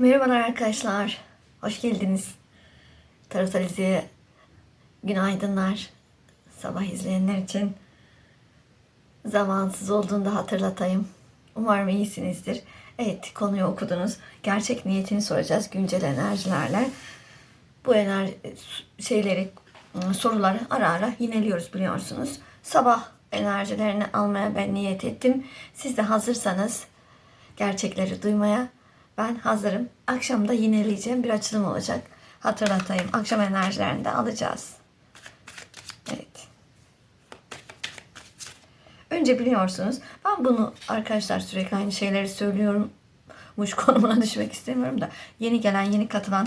Merhabalar arkadaşlar. Hoş geldiniz. Tarot Alize'ye günaydınlar. Sabah izleyenler için zamansız olduğunu da hatırlatayım. Umarım iyisinizdir. Evet konuyu okudunuz. Gerçek niyetini soracağız güncel enerjilerle. Bu enerji şeyleri soruları ara ara yineliyoruz biliyorsunuz. Sabah enerjilerini almaya ben niyet ettim. Siz de hazırsanız gerçekleri duymaya ben hazırım. Akşam da yineleyeceğim bir açılım olacak. Hatırlatayım. Akşam enerjilerini de alacağız. Evet. Önce biliyorsunuz ben bunu arkadaşlar sürekli aynı şeyleri söylüyorum. Muş konumuna düşmek istemiyorum da yeni gelen yeni katılan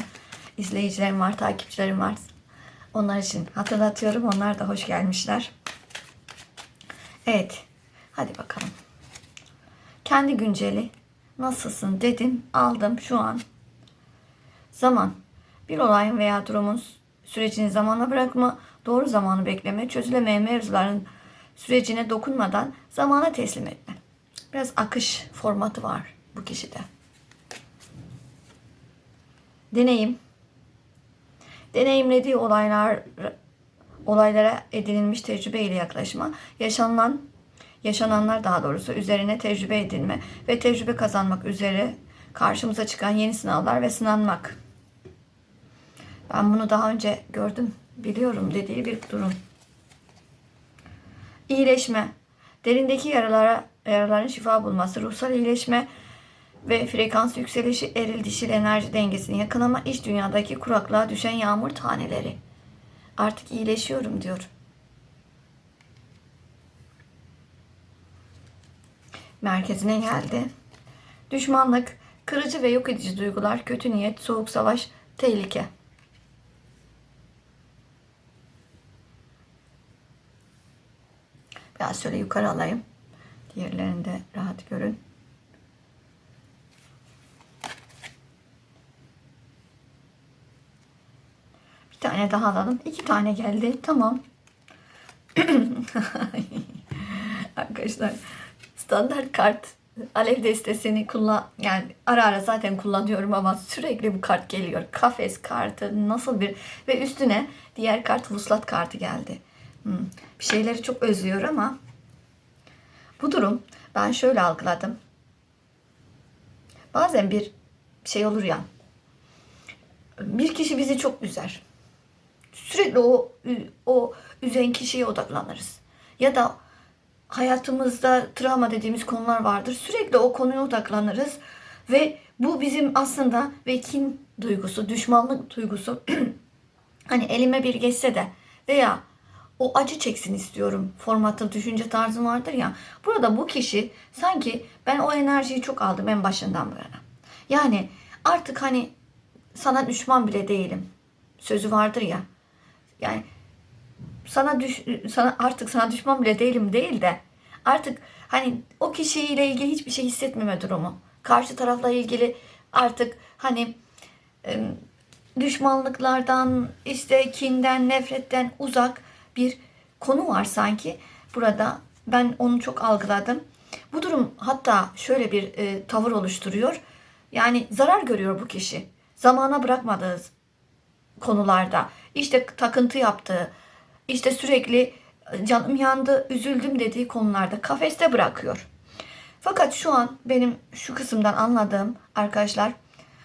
izleyicilerim var, takipçilerim var. Onlar için hatırlatıyorum. Onlar da hoş gelmişler. Evet. Hadi bakalım. Kendi günceli nasılsın dedim, aldım şu an. Zaman. Bir olayın veya durumun sürecini zamana bırakma, doğru zamanı bekleme, çözülemeyen mevzuların sürecine dokunmadan zamana teslim etme. Biraz akış formatı var bu kişide. Deneyim. Deneyimlediği olaylar olaylara edinilmiş tecrübeyle yaklaşma, yaşanılan yaşananlar daha doğrusu üzerine tecrübe edinme ve tecrübe kazanmak üzere karşımıza çıkan yeni sınavlar ve sınanmak. Ben bunu daha önce gördüm, biliyorum dediği bir durum. İyileşme. Derindeki yaralara yaraların şifa bulması, ruhsal iyileşme ve frekans yükselişi, eril dişil enerji dengesini yakalama, iç dünyadaki kuraklığa düşen yağmur taneleri. Artık iyileşiyorum diyor. Merkezine geldi. Düşmanlık, kırıcı ve yok edici duygular, kötü niyet, soğuk savaş, tehlike. Biraz şöyle yukarı alayım. Diğerlerini de rahat görün. Bir tane daha alalım. İki tane geldi. Tamam. Arkadaşlar standart kart alev destesini kullan yani ara ara zaten kullanıyorum ama sürekli bu kart geliyor. Kafes kartı nasıl bir ve üstüne diğer kart vuslat kartı geldi. Hmm. Bir şeyleri çok özlüyor ama bu durum ben şöyle algıladım. Bazen bir şey olur ya. Bir kişi bizi çok üzer. Sürekli o o üzen kişiye odaklanırız. Ya da hayatımızda travma dediğimiz konular vardır. Sürekli o konuya odaklanırız ve bu bizim aslında ve kin duygusu, düşmanlık duygusu hani elime bir geçse de veya o acı çeksin istiyorum formatı, düşünce tarzım vardır ya. Burada bu kişi sanki ben o enerjiyi çok aldım en başından bu yana. Yani artık hani sana düşman bile değilim. Sözü vardır ya. Yani sana düş sana artık sana düşman bile değilim değil de artık hani o kişiyle ilgili hiçbir şey hissetmeme durumu. Karşı tarafla ilgili artık hani düşmanlıklardan, işte kinden, nefretten uzak bir konu var sanki. Burada ben onu çok algıladım. Bu durum hatta şöyle bir e, tavır oluşturuyor. Yani zarar görüyor bu kişi. Zamana bırakmadığı konularda. işte takıntı yaptığı, işte sürekli canım yandı, üzüldüm dediği konularda kafeste bırakıyor. Fakat şu an benim şu kısımdan anladığım arkadaşlar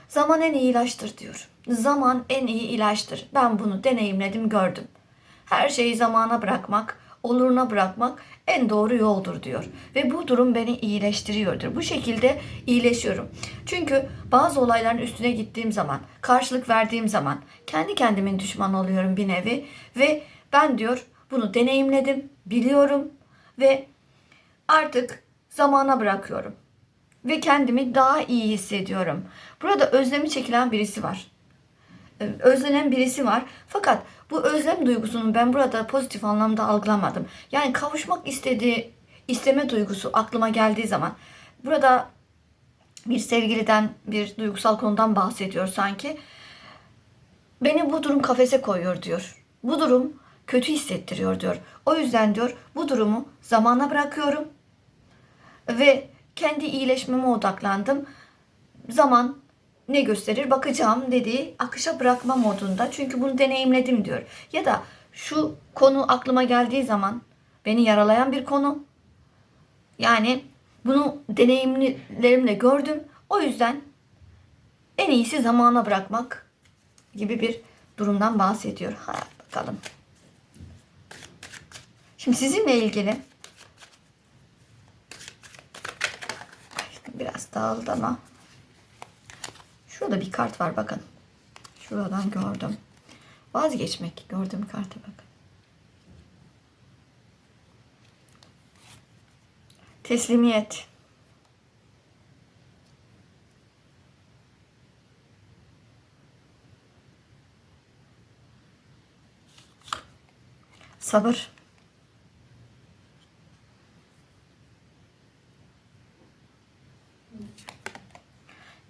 zaman en iyi ilaçtır diyor. Zaman en iyi ilaçtır. Ben bunu deneyimledim, gördüm. Her şeyi zamana bırakmak, oluruna bırakmak en doğru yoldur diyor. Ve bu durum beni iyileştiriyordur. Bu şekilde iyileşiyorum. Çünkü bazı olayların üstüne gittiğim zaman, karşılık verdiğim zaman kendi kendimin düşmanı oluyorum bir nevi ve ben diyor bunu deneyimledim, biliyorum ve artık zamana bırakıyorum. Ve kendimi daha iyi hissediyorum. Burada özlemi çekilen birisi var. Ee, özlenen birisi var. Fakat bu özlem duygusunu ben burada pozitif anlamda algılamadım. Yani kavuşmak istediği, isteme duygusu aklıma geldiği zaman burada bir sevgiliden, bir duygusal konudan bahsediyor sanki. Beni bu durum kafese koyuyor diyor. Bu durum kötü hissettiriyor diyor. O yüzden diyor bu durumu zamana bırakıyorum ve kendi iyileşmeme odaklandım. Zaman ne gösterir bakacağım dediği akışa bırakma modunda. Çünkü bunu deneyimledim diyor. Ya da şu konu aklıma geldiği zaman beni yaralayan bir konu. Yani bunu deneyimlerimle gördüm. O yüzden en iyisi zamana bırakmak gibi bir durumdan bahsediyor. Ha, bakalım. Şimdi sizinle ilgili biraz dağıldı ama şurada bir kart var bakın. Şuradan gördüm. Vazgeçmek gördüm karta bakın. Teslimiyet. Sabır.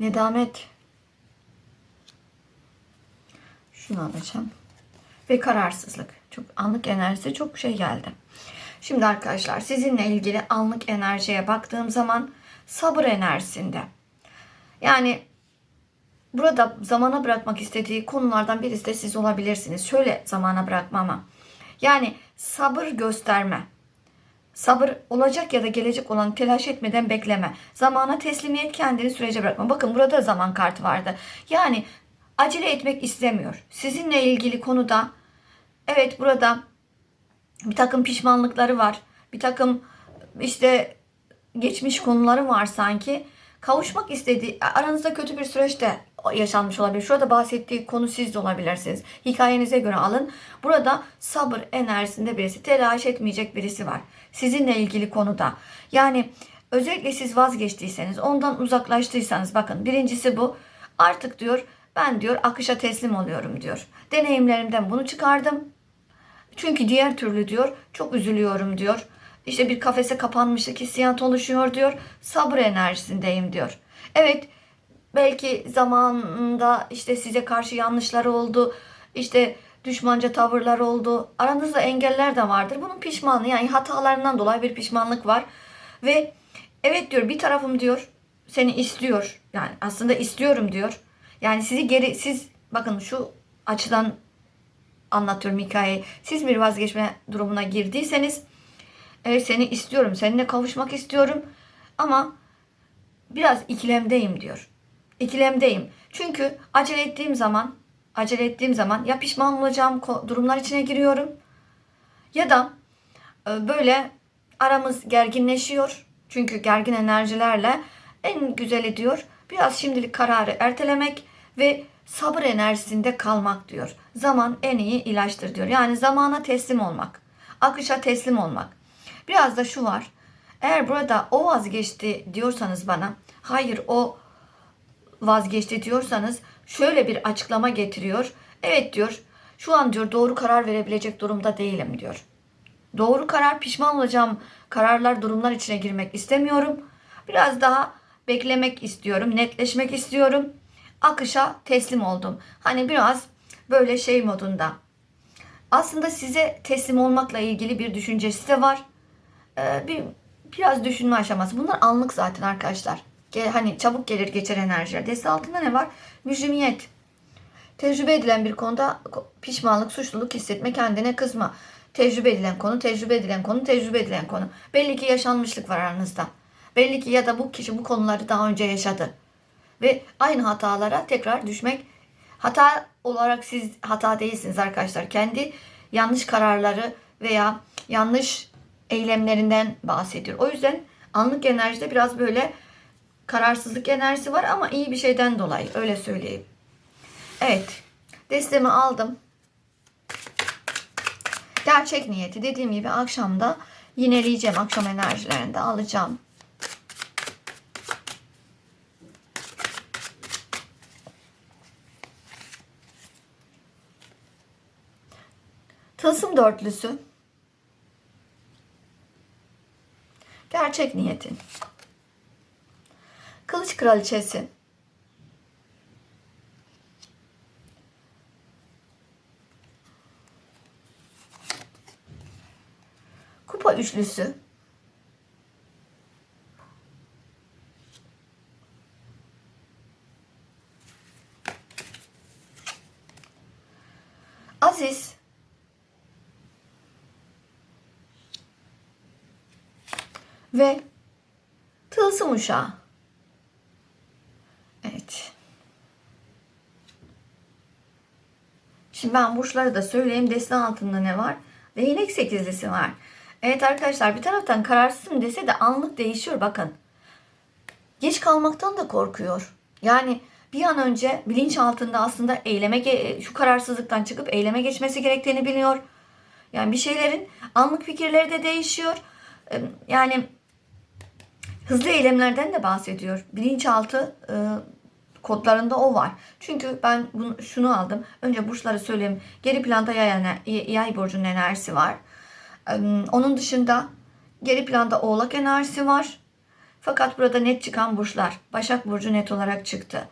Nedamet. Şunu alacağım. Ve kararsızlık. Çok anlık enerjisi çok şey geldi. Şimdi arkadaşlar sizinle ilgili anlık enerjiye baktığım zaman sabır enerjisinde. Yani burada zamana bırakmak istediği konulardan birisi de siz olabilirsiniz. Şöyle zamana bırakma ama. Yani sabır gösterme. Sabır olacak ya da gelecek olan telaş etmeden bekleme. Zamana teslimiyet kendini sürece bırakma. Bakın burada zaman kartı vardı. Yani acele etmek istemiyor. Sizinle ilgili konuda evet burada bir takım pişmanlıkları var. Bir takım işte geçmiş konuları var sanki. Kavuşmak istediği, aranızda kötü bir süreçte yaşanmış olabilir. Şurada bahsettiği konu siz de olabilirsiniz. Hikayenize göre alın. Burada sabır enerjisinde birisi, telaş etmeyecek birisi var. Sizinle ilgili konuda. Yani özellikle siz vazgeçtiyseniz, ondan uzaklaştıysanız bakın birincisi bu. Artık diyor ben diyor akışa teslim oluyorum diyor. Deneyimlerimden bunu çıkardım. Çünkü diğer türlü diyor çok üzülüyorum diyor. İşte bir kafese kapanmışlık hissiyat oluşuyor diyor. Sabır enerjisindeyim diyor. Evet belki zamanında işte size karşı yanlışları oldu. İşte düşmanca tavırlar oldu. Aranızda engeller de vardır. Bunun pişmanlığı yani hatalarından dolayı bir pişmanlık var. Ve evet diyor bir tarafım diyor seni istiyor. Yani aslında istiyorum diyor. Yani sizi geri siz bakın şu açıdan anlatıyorum hikayeyi. Siz bir vazgeçme durumuna girdiyseniz evet seni istiyorum. Seninle kavuşmak istiyorum. Ama biraz ikilemdeyim diyor. İkilemdeyim. Çünkü acele ettiğim zaman acele ettiğim zaman ya pişman olacağım durumlar içine giriyorum ya da e, böyle aramız gerginleşiyor. Çünkü gergin enerjilerle en güzeli diyor biraz şimdilik kararı ertelemek ve sabır enerjisinde kalmak diyor. Zaman en iyi ilaçtır diyor. Yani zamana teslim olmak. Akışa teslim olmak. Biraz da şu var. Eğer burada o vazgeçti diyorsanız bana, hayır o vazgeçti diyorsanız şöyle bir açıklama getiriyor. Evet diyor, şu an diyor doğru karar verebilecek durumda değilim diyor. Doğru karar pişman olacağım kararlar durumlar içine girmek istemiyorum. Biraz daha beklemek istiyorum, netleşmek istiyorum akışa teslim oldum. Hani biraz böyle şey modunda. Aslında size teslim olmakla ilgili bir düşüncesi de var. Ee, bir biraz düşünme aşaması. Bunlar anlık zaten arkadaşlar. Hani çabuk gelir geçer enerjiler. Deste altında ne var? Mücrimiyet. Tecrübe edilen bir konuda pişmanlık, suçluluk hissetme, kendine kızma. Tecrübe edilen konu, tecrübe edilen konu, tecrübe edilen konu. Belli ki yaşanmışlık var aranızda. Belli ki ya da bu kişi bu konuları daha önce yaşadı ve aynı hatalara tekrar düşmek. Hata olarak siz hata değilsiniz arkadaşlar. Kendi yanlış kararları veya yanlış eylemlerinden bahsediyor. O yüzden anlık enerjide biraz böyle kararsızlık enerjisi var ama iyi bir şeyden dolayı öyle söyleyeyim. Evet. Destemi aldım. Gerçek niyeti dediğim gibi akşamda yineleyeceğim. Akşam enerjilerinde alacağım. Tılsım dörtlüsü. Gerçek niyetin. Kılıç kraliçesi. Kupa üçlüsü. Aziz. Ve tılsım uşağı. Evet. Şimdi ben burçları da söyleyeyim. Destan altında ne var? Değnek sekizlisi var. Evet arkadaşlar bir taraftan kararsızım dese de anlık değişiyor bakın. Geç kalmaktan da korkuyor. Yani bir an önce bilinç altında aslında eyleme şu kararsızlıktan çıkıp eyleme geçmesi gerektiğini biliyor. Yani bir şeylerin anlık fikirleri de değişiyor. Yani hızlı eylemlerden de bahsediyor. Bilinçaltı e, kodlarında o var. Çünkü ben bunu, şunu aldım. Önce burçları söyleyeyim. Geri planda yay, yay burcunun enerjisi var. Ee, Onun dışında geri planda oğlak enerjisi var. Fakat burada net çıkan burçlar. Başak Burcu net olarak çıktı.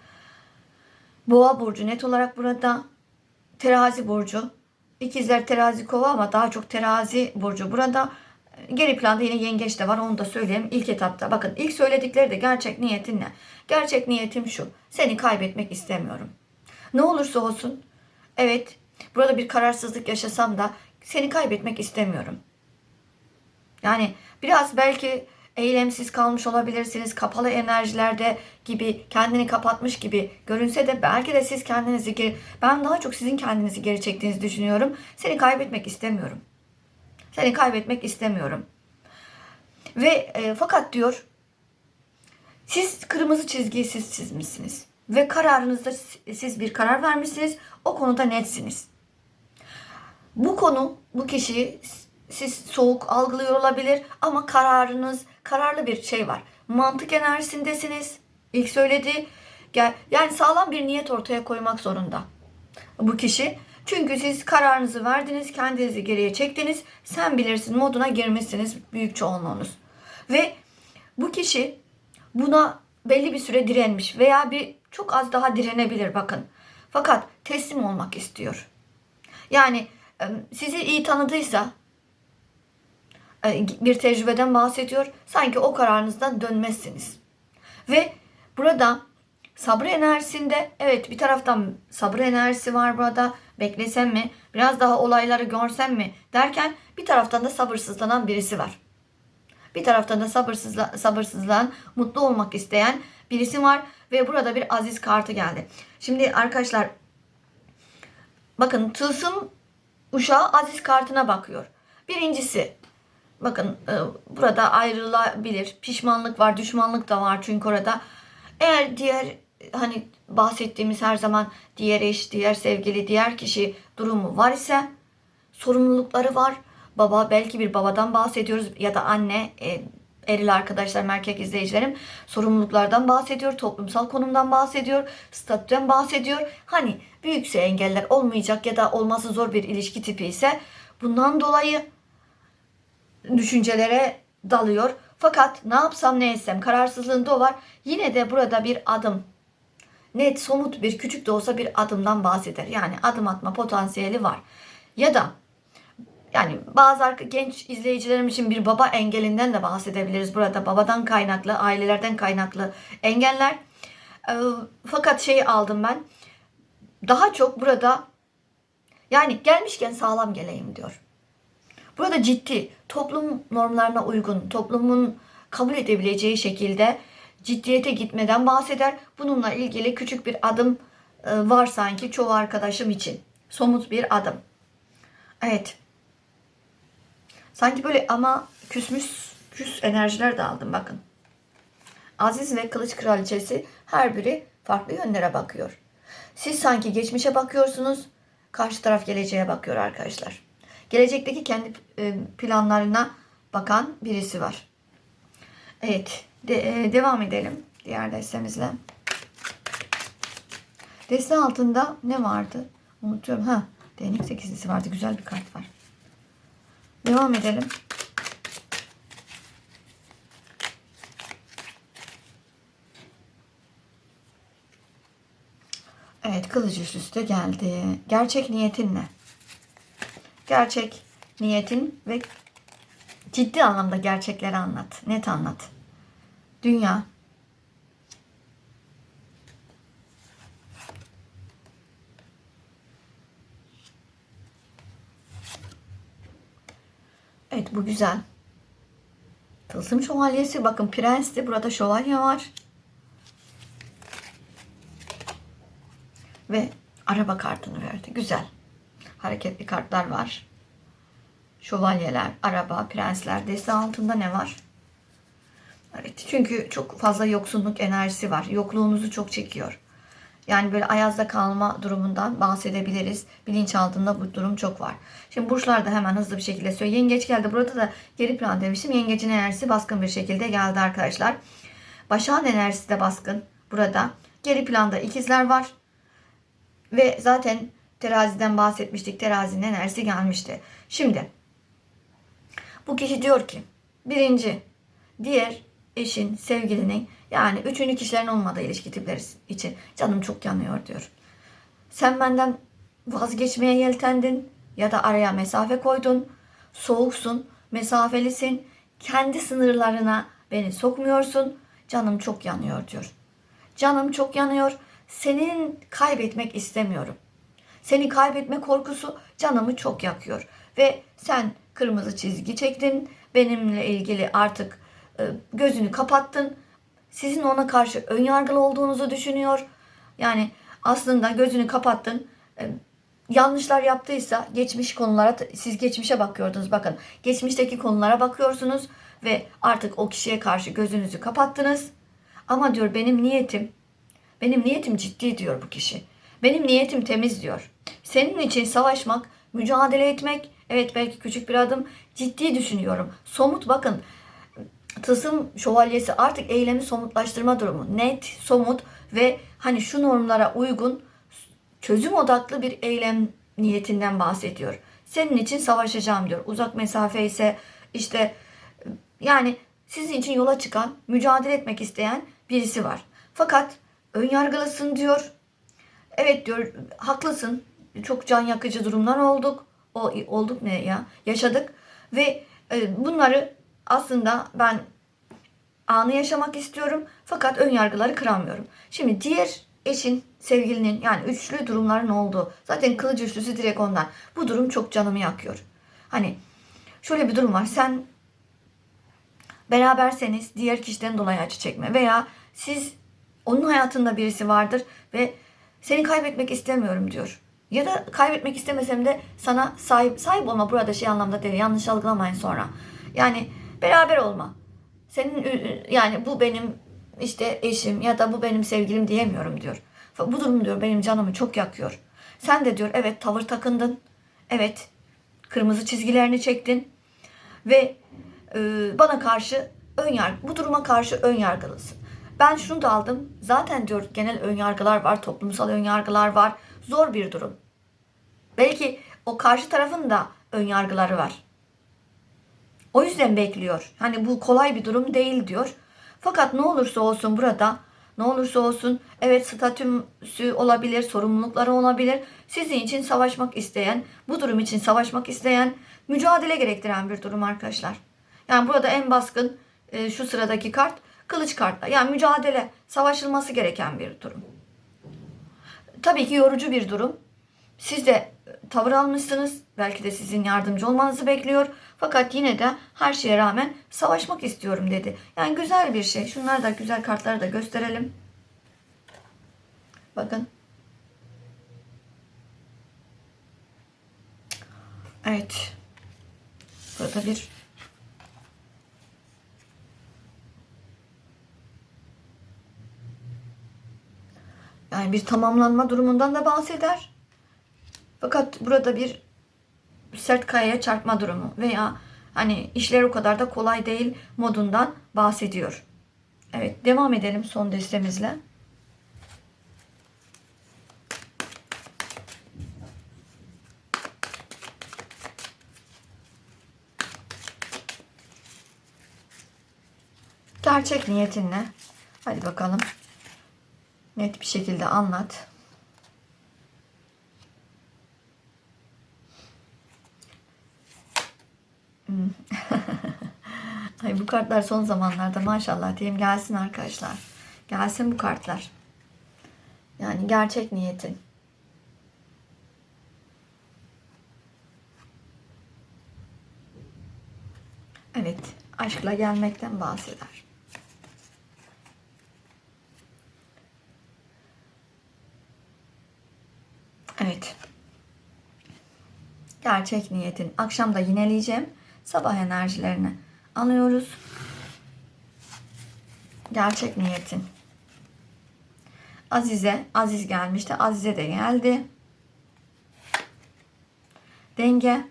Boğa Burcu net olarak burada. Terazi Burcu. İkizler Terazi Kova ama daha çok Terazi Burcu burada. Geri planda yine Yengeç de var onu da söyleyeyim ilk etapta. Bakın ilk söyledikleri de gerçek niyetin ne? Gerçek niyetim şu. Seni kaybetmek istemiyorum. Ne olursa olsun. Evet burada bir kararsızlık yaşasam da seni kaybetmek istemiyorum. Yani biraz belki eylemsiz kalmış olabilirsiniz. Kapalı enerjilerde gibi kendini kapatmış gibi görünse de belki de siz kendinizi geri, ben daha çok sizin kendinizi geri çektiğinizi düşünüyorum. Seni kaybetmek istemiyorum. Seni kaybetmek istemiyorum. Ve e, fakat diyor siz kırmızı çizgiyi siz çizmişsiniz. Ve kararınızda siz bir karar vermişsiniz. O konuda netsiniz. Bu konu, bu kişiyi siz soğuk algılıyor olabilir ama kararınız, kararlı bir şey var. Mantık enerjisindesiniz. İlk söylediği yani sağlam bir niyet ortaya koymak zorunda bu kişi. Çünkü siz kararınızı verdiniz, kendinizi geriye çektiniz, sen bilirsin moduna girmişsiniz büyük çoğunluğunuz. Ve bu kişi buna belli bir süre direnmiş veya bir çok az daha direnebilir bakın. Fakat teslim olmak istiyor. Yani sizi iyi tanıdıysa bir tecrübeden bahsediyor. Sanki o kararınızdan dönmezsiniz. Ve burada sabır enerjisinde evet bir taraftan sabır enerjisi var burada. Beklesem mi? Biraz daha olayları görsem mi? Derken bir taraftan da sabırsızlanan birisi var. Bir taraftan da sabırsızla, sabırsızlanan, mutlu olmak isteyen birisi var. Ve burada bir aziz kartı geldi. Şimdi arkadaşlar bakın tılsım uşağı aziz kartına bakıyor. Birincisi bakın e, burada ayrılabilir. Pişmanlık var, düşmanlık da var çünkü orada. Eğer diğer hani bahsettiğimiz her zaman diğer eş, diğer sevgili, diğer kişi durumu var ise sorumlulukları var. Baba belki bir babadan bahsediyoruz ya da anne, e, eril arkadaşlarım, erkek izleyicilerim sorumluluklardan bahsediyor, toplumsal konumdan bahsediyor, statüden bahsediyor. Hani büyükse engeller olmayacak ya da olması zor bir ilişki tipi ise bundan dolayı düşüncelere dalıyor. Fakat ne yapsam ne etsem kararsızlığında o var. Yine de burada bir adım net somut bir küçük de olsa bir adımdan bahseder. Yani adım atma potansiyeli var. Ya da yani bazı genç izleyicilerim için bir baba engelinden de bahsedebiliriz burada. Babadan kaynaklı, ailelerden kaynaklı engeller. Fakat şeyi aldım ben. Daha çok burada yani gelmişken sağlam geleyim diyor. Burada ciddi, toplum normlarına uygun, toplumun kabul edebileceği şekilde ciddiyete gitmeden bahseder. Bununla ilgili küçük bir adım var sanki çoğu arkadaşım için. Somut bir adım. Evet. Sanki böyle ama küsmüş küs enerjiler de aldım bakın. Aziz ve Kılıç Kraliçesi her biri farklı yönlere bakıyor. Siz sanki geçmişe bakıyorsunuz, karşı taraf geleceğe bakıyor arkadaşlar. Gelecekteki kendi planlarına bakan birisi var. Evet, de, devam edelim diğer destemizle. Deste altında ne vardı? Unutuyorum. Ha, değnek sekizlisi vardı. Güzel bir kart var. Devam edelim. Evet kılıç üst geldi. Gerçek niyetin ne? Gerçek niyetin ve ciddi anlamda gerçekleri anlat. Net anlat. Dünya. Evet bu güzel. Tılsım şövalyesi. Bakın prensti. Burada şövalye var. Ve araba kartını verdi. Güzel. Hareketli kartlar var. Şövalyeler, araba, prensler. Deste altında ne var? Evet. Çünkü çok fazla yoksunluk enerjisi var. Yokluğunuzu çok çekiyor. Yani böyle ayazda kalma durumundan bahsedebiliriz. Bilinçaltında bu durum çok var. Şimdi burçlar da hemen hızlı bir şekilde söylüyor. Yengeç geldi. Burada da geri plan demiştim. Yengecin enerjisi baskın bir şekilde geldi arkadaşlar. Başak'ın enerjisi de baskın burada. Geri planda ikizler var. Ve zaten teraziden bahsetmiştik. Terazinin enerjisi gelmişti. Şimdi bu kişi diyor ki birinci diğer eşin, sevgilinin yani üçüncü kişilerin olmadığı ilişki tipleri için canım çok yanıyor diyor. Sen benden vazgeçmeye yeltendin ya da araya mesafe koydun. Soğuksun, mesafelisin. Kendi sınırlarına beni sokmuyorsun. Canım çok yanıyor diyor. Canım çok yanıyor. Senin kaybetmek istemiyorum. Seni kaybetme korkusu canımı çok yakıyor. Ve sen kırmızı çizgi çektin. Benimle ilgili artık gözünü kapattın. Sizin ona karşı ön yargılı olduğunuzu düşünüyor. Yani aslında gözünü kapattın. E, yanlışlar yaptıysa geçmiş konulara siz geçmişe bakıyordunuz bakın. Geçmişteki konulara bakıyorsunuz ve artık o kişiye karşı gözünüzü kapattınız. Ama diyor benim niyetim benim niyetim ciddi diyor bu kişi. Benim niyetim temiz diyor. Senin için savaşmak, mücadele etmek, evet belki küçük bir adım ciddi düşünüyorum. Somut bakın tılsım şövalyesi artık eylemi somutlaştırma durumu. Net, somut ve hani şu normlara uygun çözüm odaklı bir eylem niyetinden bahsediyor. Senin için savaşacağım diyor. Uzak mesafe ise işte yani sizin için yola çıkan, mücadele etmek isteyen birisi var. Fakat ön yargılısın diyor. Evet diyor, haklısın. Çok can yakıcı durumlar olduk. O olduk ne ya? Yaşadık ve e, bunları aslında ben anı yaşamak istiyorum fakat ön yargıları kıramıyorum. Şimdi diğer eşin, sevgilinin yani üçlü durumların olduğu zaten kılıç üçlüsü direkt ondan. Bu durum çok canımı yakıyor. Hani şöyle bir durum var. Sen beraberseniz diğer kişiden dolayı acı çekme veya siz onun hayatında birisi vardır ve seni kaybetmek istemiyorum diyor. Ya da kaybetmek istemesem de sana sahip sahip olma burada şey anlamda değil. Yanlış algılamayın sonra. Yani beraber olma. Senin yani bu benim işte eşim ya da bu benim sevgilim diyemiyorum diyor. Bu durum diyor benim canımı çok yakıyor. Sen de diyor evet tavır takındın. Evet kırmızı çizgilerini çektin. Ve e, bana karşı ön yargı, bu duruma karşı ön yargılısın. Ben şunu da aldım. Zaten diyor genel ön yargılar var, toplumsal ön yargılar var. Zor bir durum. Belki o karşı tarafın da ön yargıları var. O yüzden bekliyor. Hani bu kolay bir durum değil diyor. Fakat ne olursa olsun burada ne olursa olsun evet statüsü olabilir, sorumlulukları olabilir. Sizin için savaşmak isteyen, bu durum için savaşmak isteyen, mücadele gerektiren bir durum arkadaşlar. Yani burada en baskın e, şu sıradaki kart kılıç kartla. Yani mücadele, savaşılması gereken bir durum. Tabii ki yorucu bir durum. Siz de tavır almışsınız. Belki de sizin yardımcı olmanızı bekliyor. Fakat yine de her şeye rağmen savaşmak istiyorum dedi. Yani güzel bir şey. Şunlar da güzel kartları da gösterelim. Bakın. Evet. Burada bir yani bir tamamlanma durumundan da bahseder. Fakat burada bir sert kayaya çarpma durumu veya hani işler o kadar da kolay değil modundan bahsediyor. Evet devam edelim son destemizle. Gerçek niyetin ne? Hadi bakalım. Net bir şekilde anlat. Hmm. Ay bu kartlar son zamanlarda maşallah diyeyim gelsin arkadaşlar. Gelsin bu kartlar. Yani gerçek niyetin. Evet, aşkla gelmekten bahseder. Evet. Gerçek niyetin. Akşam da yineleyeceğim. Sabah enerjilerini alıyoruz. Gerçek niyetin. Azize, Aziz gelmişti. Azize de geldi. Denge.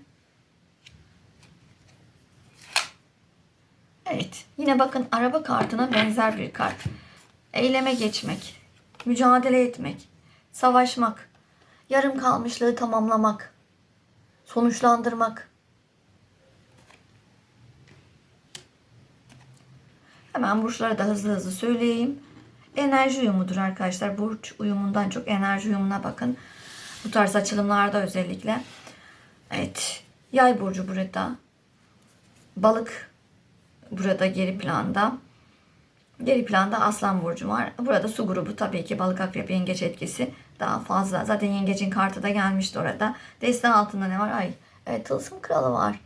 Evet. Yine bakın araba kartına benzer bir kart. Eyleme geçmek. Mücadele etmek. Savaşmak. Yarım kalmışlığı tamamlamak. Sonuçlandırmak. Hemen burçları da hızlı hızlı söyleyeyim. Enerji uyumudur arkadaşlar. Burç uyumundan çok enerji uyumuna bakın. Bu tarz açılımlarda özellikle. Evet. Yay burcu burada. Balık burada geri planda. Geri planda Aslan burcu var. Burada su grubu tabii ki balık akrep yengeç etkisi daha fazla. Zaten yengecin kartı da gelmişti orada. Deste altında ne var? Ay evet, tılsım kralı var.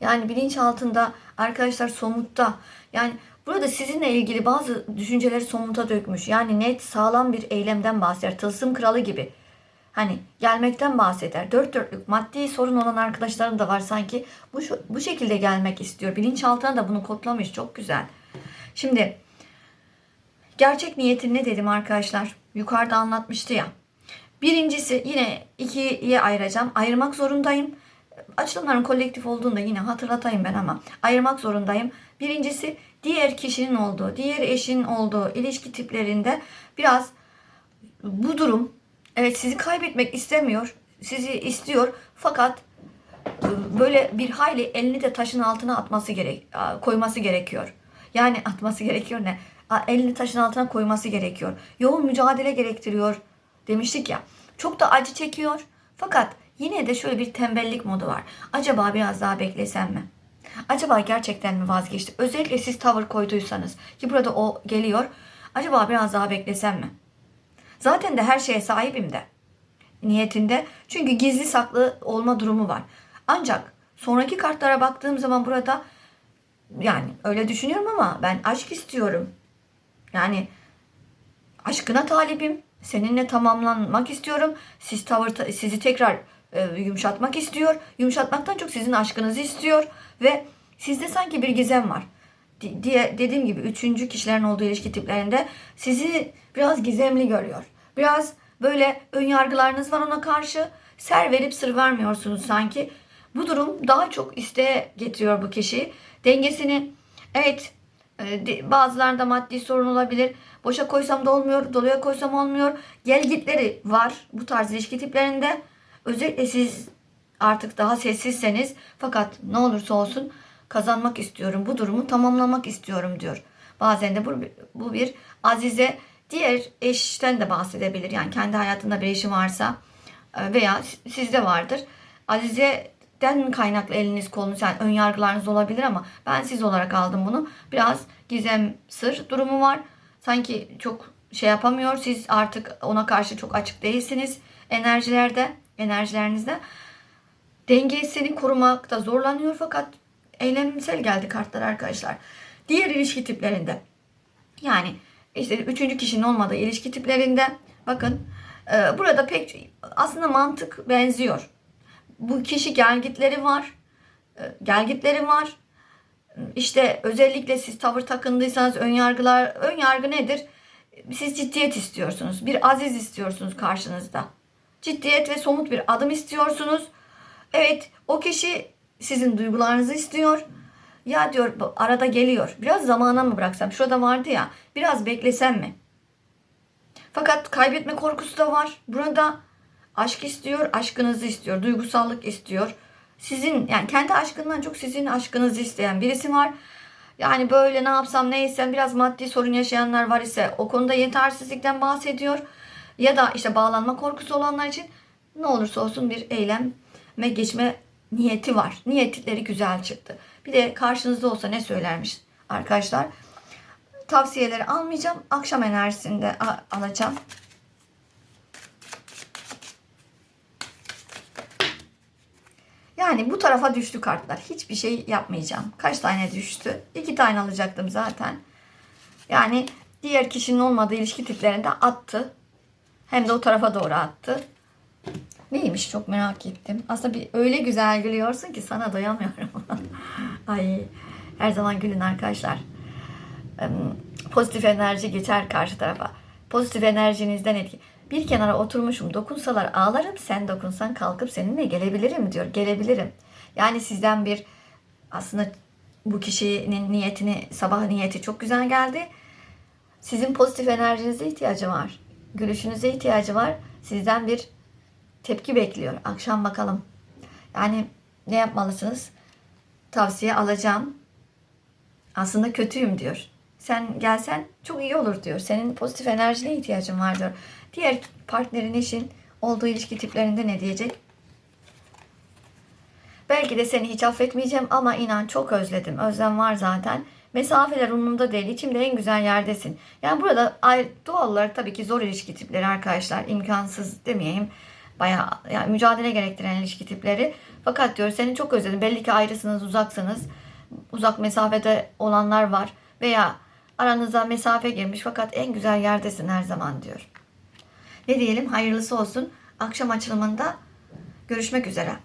Yani bilinç altında arkadaşlar somutta yani burada sizinle ilgili bazı düşünceleri somuta dökmüş. Yani net sağlam bir eylemden bahseder. Tılsım kralı gibi. Hani gelmekten bahseder. Dört dörtlük maddi sorun olan arkadaşlarım da var sanki. Bu, bu şekilde gelmek istiyor. Bilinçaltına da bunu kodlamış. Çok güzel. Şimdi gerçek niyetin ne dedim arkadaşlar? Yukarıda anlatmıştı ya. Birincisi yine ikiye ayıracağım. Ayırmak zorundayım. Açılımların kolektif olduğunu da yine hatırlatayım ben ama ayırmak zorundayım. Birincisi diğer kişinin olduğu, diğer eşin olduğu ilişki tiplerinde biraz bu durum evet sizi kaybetmek istemiyor. Sizi istiyor fakat e, böyle bir hayli elini de taşın altına atması gerek koyması gerekiyor. Yani atması gerekiyor ne? Elini taşın altına koyması gerekiyor. Yoğun mücadele gerektiriyor demiştik ya. Çok da acı çekiyor. Fakat yine de şöyle bir tembellik modu var. Acaba biraz daha beklesem mi? Acaba gerçekten mi vazgeçti? Özellikle siz tavır koyduysanız ki burada o geliyor. Acaba biraz daha beklesem mi? Zaten de her şeye sahibim de niyetinde. Çünkü gizli saklı olma durumu var. Ancak sonraki kartlara baktığım zaman burada yani öyle düşünüyorum ama ben aşk istiyorum. Yani aşkına talibim. Seninle tamamlanmak istiyorum. Siz tavır sizi tekrar e, yumuşatmak istiyor. Yumuşatmaktan çok sizin aşkınızı istiyor ve sizde sanki bir gizem var. Di- diye dediğim gibi üçüncü kişilerin olduğu ilişki tiplerinde sizi biraz gizemli görüyor. Biraz böyle ön yargılarınız var ona karşı. Ser verip sır vermiyorsunuz sanki. Bu durum daha çok isteğe getiriyor bu kişiyi. Dengesini evet e, bazılarında maddi sorun olabilir. Boşa koysam da olmuyor, doluya koysam olmuyor. Gel gitleri var bu tarz ilişki tiplerinde. Özellikle siz artık daha sessizseniz fakat ne olursa olsun kazanmak istiyorum. Bu durumu tamamlamak istiyorum diyor. Bazen de bu, bu bir azize diğer eşten de bahsedebilir. Yani kendi hayatında bir eşi varsa e, veya sizde vardır. Azize'den kaynaklı eliniz kolunuz yani ön yargılarınız olabilir ama ben siz olarak aldım bunu. Biraz gizem sır durumu var. Sanki çok şey yapamıyor. Siz artık ona karşı çok açık değilsiniz enerjilerde, enerjilerinizde. Dengesini korumakta zorlanıyor fakat eylemsel geldi kartlar arkadaşlar. Diğer ilişki tiplerinde yani işte üçüncü kişinin olmadığı ilişki tiplerinde bakın e, burada pek aslında mantık benziyor. Bu kişi gelgitleri var. E, gelgitleri var. İşte özellikle siz tavır takındıysanız ön yargılar ön yargı nedir? Siz ciddiyet istiyorsunuz. Bir aziz istiyorsunuz karşınızda. Ciddiyet ve somut bir adım istiyorsunuz. Evet o kişi sizin duygularınızı istiyor. Ya diyor arada geliyor. Biraz zamana mı bıraksam? Şurada vardı ya. Biraz beklesem mi? Fakat kaybetme korkusu da var. Burada aşk istiyor, aşkınızı istiyor, duygusallık istiyor. Sizin yani kendi aşkından çok sizin aşkınızı isteyen birisi var. Yani böyle ne yapsam ne etsem biraz maddi sorun yaşayanlar var ise o konuda yetersizlikten bahsediyor. Ya da işte bağlanma korkusu olanlar için ne olursa olsun bir eyleme geçme niyeti var. Niyetleri güzel çıktı. Bir de karşınızda olsa ne söylermiş arkadaşlar. Tavsiyeleri almayacağım. Akşam enerjisinde alacağım. Yani bu tarafa düştü kartlar. Hiçbir şey yapmayacağım. Kaç tane düştü? İki tane alacaktım zaten. Yani diğer kişinin olmadığı ilişki tiplerinde attı. Hem de o tarafa doğru attı. Neymiş çok merak ettim. Aslında bir öyle güzel gülüyorsun ki sana doyamıyorum. Ay her zaman gülün arkadaşlar. Pozitif enerji geçer karşı tarafa. Pozitif enerjinizden etki. Bir kenara oturmuşum dokunsalar ağlarım sen dokunsan kalkıp seninle gelebilirim diyor. Gelebilirim. Yani sizden bir aslında bu kişinin niyetini sabah niyeti çok güzel geldi. Sizin pozitif enerjinize ihtiyacı var. Gülüşünüze ihtiyacı var. Sizden bir tepki bekliyor. Akşam bakalım. Yani ne yapmalısınız? Tavsiye alacağım. Aslında kötüyüm diyor. Sen gelsen çok iyi olur diyor. Senin pozitif enerjine ihtiyacın var diyor. Diğer partnerin eşin olduğu ilişki tiplerinde ne diyecek? Belki de seni hiç affetmeyeceğim ama inan çok özledim. Özlem var zaten. Mesafeler umurumda değil. İçimde en güzel yerdesin. Yani burada doğal olarak tabii ki zor ilişki tipleri arkadaşlar. imkansız demeyeyim. Bayağı yani mücadele gerektiren ilişki tipleri. Fakat diyor seni çok özledim. Belli ki ayrısınız, uzaksınız. Uzak mesafede olanlar var. Veya aranıza mesafe girmiş fakat en güzel yerdesin her zaman diyor. Ne diyelim hayırlısı olsun. Akşam açılımında görüşmek üzere.